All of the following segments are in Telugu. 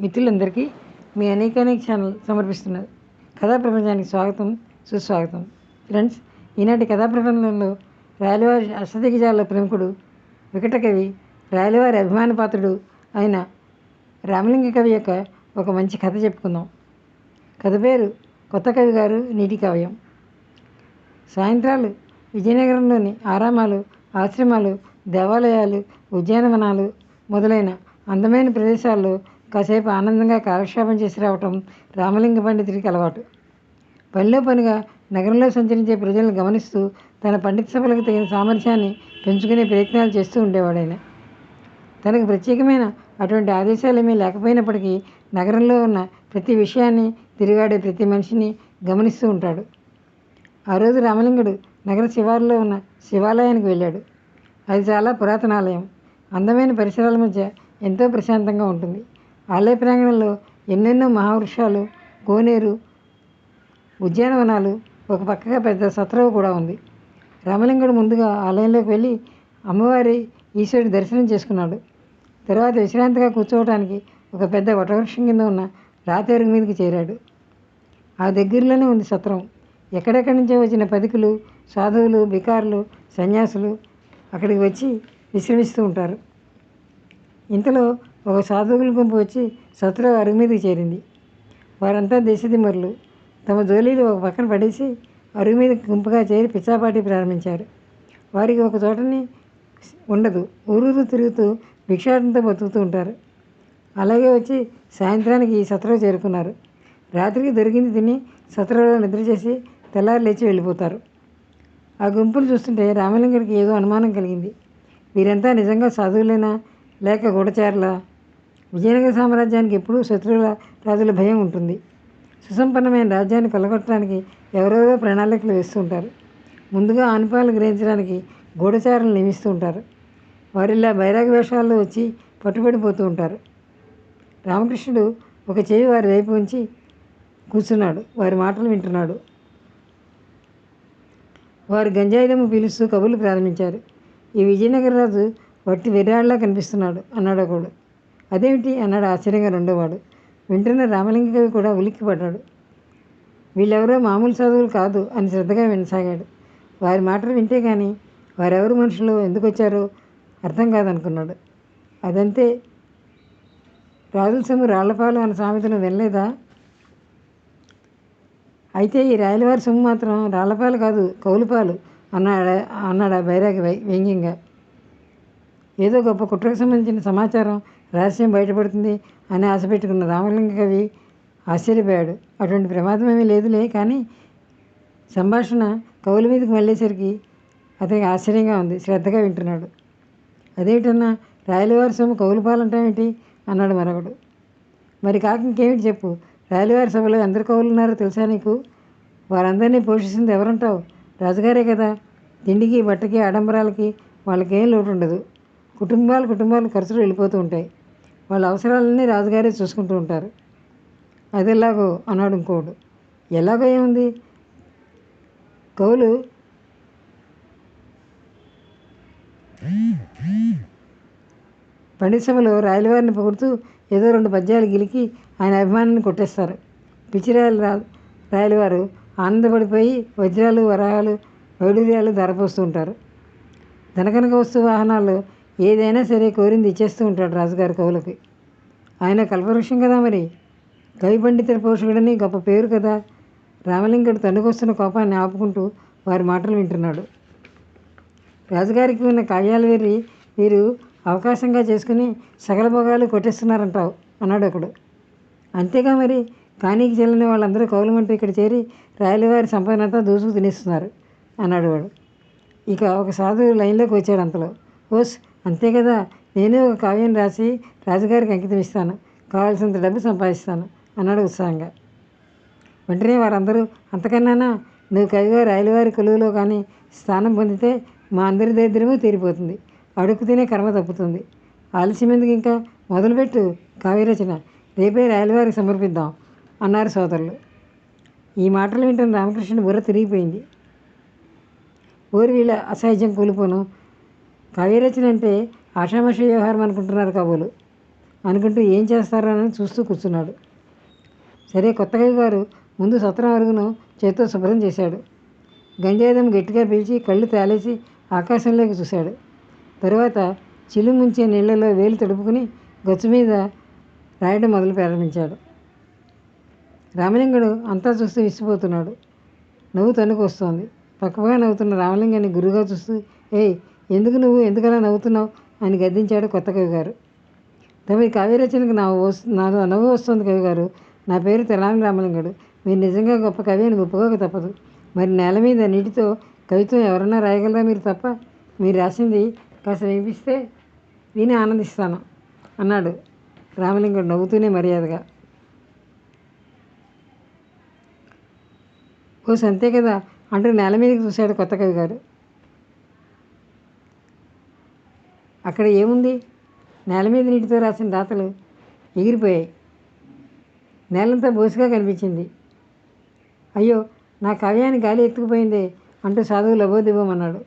మిత్రులందరికీ మీ అనేక అనేక ఛానల్ సమర్పిస్తున్నది. కథా ప్రపంచానికి స్వాగతం సుస్వాగతం. ఫ్రెండ్స్ ఈనాటి కథా ప్రపంచంలో రాయలవారి అష్టదిగజాల ప్రముఖుడు వికట కవి రాయలవారి అభిమాన పాత్రుడు అయిన రామలింగ కవి యొక్క ఒక మంచి కథ చెప్పుకుందాం. కథ పేరు కొత్త కవి గారు నీటి కావ్యం. సాయంత్రాలు విజయనగరంలోని ఆరామాలు ఆశ్రమాలు దేవాలయాలు ఉద్యానవనాలు మొదలైన అందమైన ప్రదేశాల్లో కాసేపు ఆనందంగా కాలక్షేపం చేసి రావటం రామలింగ పండితుడికి అలవాటు. పనిలో పనిగా నగరంలో సంచరించే ప్రజలను గమనిస్తూ తన పండిత సభలకు తగిన సామర్థ్యాన్ని పెంచుకునే ప్రయత్నాలు చేస్తూ ఉండేవాడైన తనకు ప్రత్యేకమైన అటువంటి ఆదేశాలేమీ లేకపోయినప్పటికీ నగరంలో ఉన్న ప్రతి విషయాన్ని తిరిగాడే ప్రతి మనిషిని గమనిస్తూ ఉంటాడు. ఆ రోజు రామలింగుడు నగర శివారులో ఉన్న శివాలయానికి వెళ్ళాడు. అది చాలా పురాతన ఆలయం. అందమైన పరిసరాల మధ్య ఎంతో ప్రశాంతంగా ఉంటుంది. ఆలయ ప్రాంగణంలో ఎన్నెన్నో మహావృక్షాలు కోనేరు ఉద్యానవనాలు ఒక పక్కగా పెద్ద సత్రవు కూడా ఉంది. రామలింగుడు ముందుగా ఆలయంలోకి వెళ్ళి అమ్మవారి ఈశ్వరుడి దర్శనం చేసుకున్నాడు. తర్వాత విశ్రాంతిగా కూర్చోవడానికి ఒక పెద్ద వటవృక్షం కింద ఉన్న రాతేరుగు మీదకి చేరాడు. ఆ దగ్గరలోనే ఉంది సత్రం. ఎక్కడెక్కడి నుంచో వచ్చిన పదికులు సాధువులు బికారులు సన్యాసులు అక్కడికి వచ్చి విశ్రమిస్తూ ఉంటారు. ఇంతలో ఒక సాధువుల గుంపు వచ్చి సత్రం అరుగు మీదకి చేరింది. వారంతా దేశదిమ్మరులు. తమ జోలీలు ఒక పక్కన పడేసి అరుగు మీద గుంపుగా చేరి పిచ్చాపాటి ప్రారంభించారు. వారికి ఒక చోటని ఉండదు. ఊరూరు తిరుగుతూ భిక్షాటంతో బతుకుతూ ఉంటారు. అలాగే వచ్చి సాయంత్రానికి ఈ సత్రలో చేరుకున్నారు. రాత్రికి దొరికింది తిని సత్రలో నిద్ర చేసి తెల్లారి లేచి వెళ్ళిపోతారు. ఆ గుంపులు చూస్తుంటే రామలింగడికి ఏదో అనుమానం కలిగింది. వీరంతా నిజంగా సాధువులేనా? లేక గూఢచారులా? విజయనగర సామ్రాజ్యానికి ఎప్పుడూ శత్రువుల రాజుల భయం ఉంటుంది. సుసంపన్నమైన రాజ్యాన్ని కొలగొట్టడానికి ఎవరెవరో ప్రణాళికలు వేస్తూ ఉంటారు ముందుగా ఆనుపాలు గ్రహించడానికి గూఢచారులు నియమిస్తూ ఉంటారు. వారిలా బైరాగ వేషాల్లో వచ్చి పట్టుబడిపోతూ ఉంటారు. రామకృష్ణుడు ఒక చేయి వారి వైపు ఉంచి కూర్చున్నాడు. వారి మాటలు వింటున్నాడు. వారు గంజాయుధము పీలుస్తూ కబుర్లు ప్రారంభించారు. ఈ విజయనగర రాజు వట్టి వెర్రాళ్ళలా కనిపిస్తున్నాడు అన్నాడు ఒకడు అదేమిటి అన్నాడు ఆశ్చర్యంగా రెండోవాడు. వింటున్న రామలింగ కూడా ఉలిక్కిపడ్డాడు. వీళ్ళెవరో మామూలు చదువులు కాదు అని శ్రద్ధగా వినసాగాడు. వారి మాటలు వింటే కానీ వారెవరు మనుషులు ఎందుకు వచ్చారో అర్థం కాదనుకున్నాడు. అదంతే. రాజుల సొమ్ము రాళ్ళపాలు అన్న సామెతను వినలేదా? అయితే ఈ రాయలవారి సొమ్ము మాత్రం రాళ్ళపాలు కాదు కౌలుపాలు అన్నాడు అన్నాడు ఆ బైరాగి వ్యంగ్యంగా. ఏదో గొప్ప కుట్రకు సంబంధించిన సమాచారం రహస్యం బయటపడుతుంది అని ఆశ పెట్టుకున్న రామలింగ కవి ఆశ్చర్యపోయాడు. అటువంటి ప్రమాదం ఏమీ లేదులే కానీ సంభాషణ కవుల మీదకి మళ్ళేసరికి అతనికి ఆశ్చర్యంగా ఉంది. శ్రద్ధగా వింటున్నాడు. అదేమిటన్నా రాయలవారి సొమ్ము కౌలు పాలంటామేంటి అన్నాడు మరొకడు. మరి కాక ఇంకేమిటి చెప్పు? రాయలవారి సభలో ఎందరు కవులు ఉన్నారో తెలుసా నీకు? వారందరినీ పోషిస్తుంది ఎవరంటావు? రాజుగారే కదా. తిండికి బట్టకి ఆడంబరాలకి వాళ్ళకేం లోటు ఉండదు కుటుంబాలు కుటుంబాలు ఖర్చులు వెళ్ళిపోతూ ఉంటాయి. వాళ్ళ అవసరాలన్నీ రాజుగారే చూసుకుంటూ ఉంటారు. అది ఎలాగో అన్నాడు ఇంకోడు ఎలాగో ఏముంది? కవులు పండిసభలో రాయలవారిని పొగుడుతూ ఏదో రెండు పద్యాలు గిలికి ఆయన అభిమానాన్ని కొట్టేస్తారు. పిచ్చిరాయలు రా రాయలవారు ఆనందపడిపోయి వజ్రాలు వరాలు వైడూర్యాలు ధరపోస్తూ ఉంటారు. ధనకనక వస్తు వాహనాలు ఏదైనా సరే కోరింది ఇచ్చేస్తూ ఉంటాడు రాజుగారి కవులకి. ఆయన కల్పవృక్షం కదా మరి. కవి పండితుల పోషకుడని గొప్ప పేరు కదా. రామలింగుడు తనుకొస్తున్న కోపాన్ని ఆపుకుంటూ వారి మాటలు వింటున్నాడు. రాజుగారికి ఉన్న కాయాలు వేరి వీరు అవకాశంగా చేసుకుని సకల భోగాలు కొట్టేస్తున్నారంటావు అన్నాడు ఒకడు. అంతేగా మరి. కానీకి చెల్లని వాళ్ళందరూ కౌలమంటూ ఇక్కడ చేరి రాయలవారి సంపదనంతా దూసుకు తినేస్తున్నారు అన్నాడు వాడు. ఇక ఒక సాధువు లైన్లోకి వచ్చాడు అంతలో. ఓస్ అంతే కదా. నేనే ఒక కావ్యం రాసి రాజుగారికి అంకితం ఇస్తాను. కావాల్సినంత డబ్బు సంపాదిస్తాను అన్నాడు ఉత్సాహంగా. వెంటనే వారందరూ అంతకన్నానా? నువ్వు కవిగా రాయలవారి కొలువులో కానీ స్థానం పొందితే మా అందరి దరిద్రము తీరిపోతుంది. అడుగు తినే కర్మ తప్పుతుంది. ఆలస్యం ఎందుకు ఇంకా? మొదలుపెట్టు కావ్యరచన రేపే రాయలవారికి సమర్పిద్దాం అన్నారు సోదరులు. ఈ మాటలు వింటున్న రామకృష్ణుడు బుర్ర తిరిగిపోయింది. ఊరి వీళ్ళ అసహ్యం కూలిపోను. కావ్యరచన అంటే ఆషామాషి వ్యవహారం అనుకుంటున్నారు కవులు అనుకుంటూ ఏం చేస్తారో అని చూస్తూ కూర్చున్నాడు. సరే కొత్త కవి గారు ముందు సత్రం అరుగును చేత్తో శుభ్రం చేశాడు. గంజాయిదం గట్టిగా పీల్చి కళ్ళు తేలేసి ఆకాశంలోకి చూశాడు. తరువాత చిలు ముంచే నీళ్ళలో వేలు తడుపుకుని గచ్చు మీద రాయడం మొదలు ప్రారంభించాడు. రామలింగుడు అంతా చూస్తూ విసిపోతున్నాడు నవ్వు తనుకు వస్తోంది. పక్కగా నవ్వుతున్న రామలింగాన్ని గురుగా చూస్తూ ఏయ్ ఎందుకు నువ్వు ఎందుకలా నవ్వుతున్నావు అని గద్దించాడు కొత్త కవి గారు తమరి కావ్యరచనకు నా వస్- నవ్వు వస్తుంది కవి గారు నా పేరు తెలాని రామలింగుడు. మీరు నిజంగా గొప్ప కవి అని ఒప్పుకోక తప్పదు. మరి నేల మీద నీటితో కవిత్వం ఎవరన్నా రాయగలరా మీరు తప్ప? మీరు రాసింది కాస్త వినిపిస్తే విని ఆనందిస్తాను అన్నాడు రామలింగుడు నవ్వుతూనే మర్యాదగా. ఓ సంతే కదా అంటూ నేల మీదకి చూశాడు కొత్త కవి గారు అక్కడ ఏముంది? నేల మీద నీటితో రాసిన రాతలు ఎగిరిపోయాయి. నేలంతా బోసుగా కనిపించింది. అయ్యో నా కావ్యాన్ని గాలి ఎత్తుకుపోయిందే అంటూ సాధువు లబోదివ్వమన్నాడు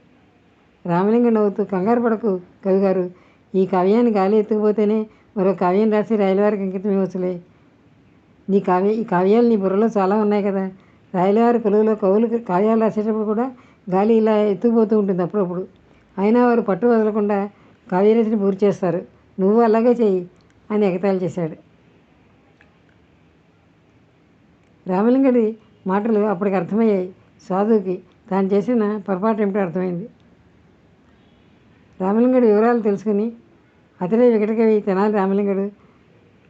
రామలింగ నవ్వుతూ కంగారు పడకు కవిగారు. ఈ కావ్యాన్ని గాలి ఎత్తుకుపోతేనే మరో కావ్యం రాసి రైలువారికి అంకితమే వచ్చలే. నీ కావ్య ఈ కావ్యాలు నీ బుర్రలో చాలా ఉన్నాయి కదా. రాయలవారి కొలువులో కవులు కావ్యాలు రాసేటప్పుడు కూడా గాలి ఇలా ఎత్తుకుపోతూ ఉంటుంది అప్పుడప్పుడు. అయినా వారు పట్టు వదలకుండా కావ్యరచన పూర్తి చేస్తారు. నువ్వు అలాగే చెయ్యి అని ఎగతాళి చేశాడు. రామలింగడి మాటలు అప్పటికి అర్థమయ్యాయి. సాధువుకి తాను చేసిన పొరపాటు ఏమిటో అర్థమైంది. రామలింగడి వివరాలు తెలుసుకుని అతడే వికటకవి తెనాలి రామలింగడు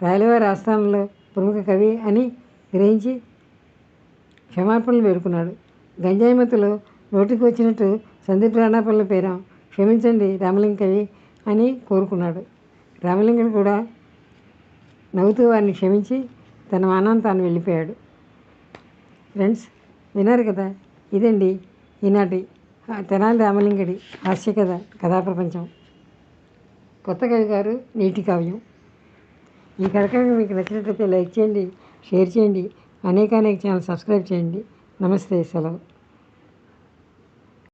రాయలవారి ఆస్థానంలో ప్రముఖ కవి అని గ్రహించి క్షమాపణలు వేడుకున్నాడు. గంజాయి మత్తులో నోటికి వచ్చినట్టు సందీప్ రాణాపల్లి పేరాం. క్షమించండి రామలింగ కవి అని కోరుకున్నాడు. రామలింగుడు కూడా నవ్వుతూ వారిని క్షమించి తన మానాన్ని తాను వెళ్ళిపోయాడు. ఫ్రెండ్స్ విన్నారు కదా? ఇదండి ఈనాటి తెనాలి రామలింగడి హాస్య కథ కథా ప్రపంచం కొత్త కవి గారు నీటి కావ్యం. ఈ కార్యక్రమం మీకు నచ్చినట్లయితే లైక్ చేయండి షేర్ చేయండి అనేకానేక ఛానల్ సబ్స్క్రైబ్ చేయండి. నమస్తే సెలవు.